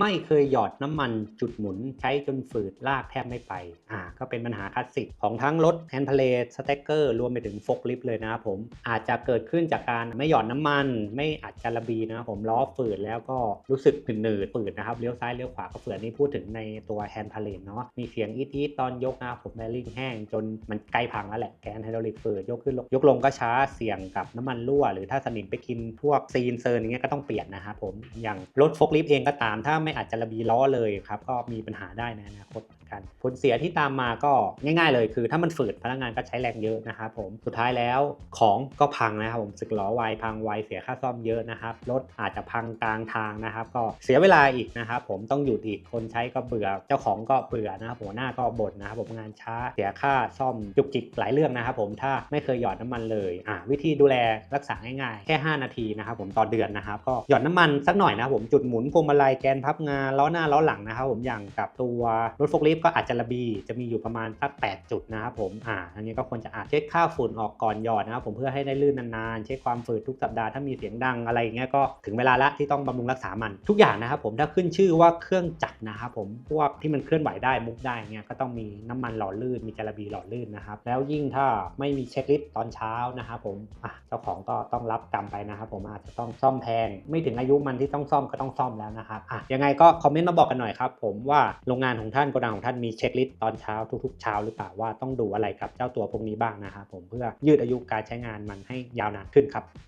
ไม่เคยหยอดน้ำมันจุดหมุนใช้จนฝืดลากแทบไม่ไป อ่า ก็เป็นปัญหาคลาสสิกของทั้งรถแฮนด์พเลทสเต็กเกอร์รวมไปถึงฟกลิฟเลยนะครับผม อาจจะเกิดขึ้นจากการไม่หยอดน้ำมัน ไม่อัดจาระบีนะครับผมล้อฝืดแล้วก็รู้สึกหนืดๆฝืดนะครับเลี้ยวซ้ายเลี้ยวขวาก็ฝืดนี่พูดถึงในตัวแฮนด์พเลทเนาะมีเสียงอีดๆตอนยกนะครับผมแบริ่งแห้งจนมันใกล้พังแล้วแหละแกนไฮดรอลิกฝืดยกขึ้นลงยกลงก็ช้าเสี่ยงกับน้ำมันรั่ว หรือถ้าสนิมไปกินพวกซีนเซิร์อย่างเงี้ยก็ต้องเปลี่ยนนะครับผมอย่างรถฟกลิฟเองก็ตามถ้าไม่อาจจะระบีล้อเลยครับก็มีปัญหาได้ในอนาคตกัน ผลเสียที่ตามมาก็ง่าย ๆ เลยคือถ้ามันฝืดพนักงานก็ใช้แรงเยอะนะครับผมสุดท้ายแล้วของก็พังนะครับผมสึกล้อไวพังไวเสียค่าซ่อมเยอะนะครับรถอาจจะพังกลางทางนะครับก็เสียเวลาอีกนะครับผมต้องหยุดอีกคนใช้ก็เบื่อเจ้าของก็เบื่อนะครับหัวหน้าก็บ่นนะครับผมงานช้าเสียค่าซ่อมจุกจิกหลายเรื่องนะครับผมถ้าไม่เคยหยอดน้ำมันเลยอ่าวิธีดูแลรักษาง่ายๆแค่ 5 นาทีนะครับผมต่อเดือนนะครับก็หยอดน้ำมันสักหน่อยนะครับผมจุดหมุนพวงมาลัยแกนพับงาล้อหน้าล้อหลังนะครับผมอย่างกับตัวรถโฟล์คลิฟต์ก็อาจจะระบีจะมีอยู่ประมาณสัก8จุดนะครับผมอ่าอันนี้ก็ควรจะอาจเช็คค่าฝุ่นออกก่อนหยอดนะครับผมเพื่อให้ได้ลื่นนานๆ เช็คความฝืดทุกสัปดาห์ถ้ามีเสียงดังอะไรอย่างเงี้ยก็ถึงเวลาละที่ต้องบำรุงรักษามันทุกอย่างนะครับผมถ้าขึ้นชื่อว่าเครื่องจักรนะครับผมพวกที่มันเคลื่อนไหวได้มุกได้เงี้ยก็ต้องมีน้ำมันหล่อลื่นมีจระบีหล่อลื่นนะครับแล้วยิ่งถ้าไม่มีเช็คลิสต์ตอนเช้านะครับผมอะเจ้าของก็ต้องรับกรรมไปนะครับผมอาจจะต้องซ่อมแพง ไม่ถึงอายุมันที่ต้องซ่อมก็ต้องซ่อมแล้วนะครับอะยังไงก็คอมเมนต์มาบอกกันหน่อยครับผมว่าโรงงานของท่านโกดังของท่านมีเช็คลิสต์ตอนเช้าทุกๆเช้าหรือเปล่าว่าต้องดูอะไรกับเจ้าตัวพวกนี้บ้างนะครับผมเพื่อยืดอายุการใช้งานมันให้ยาวนานขึ้นครับ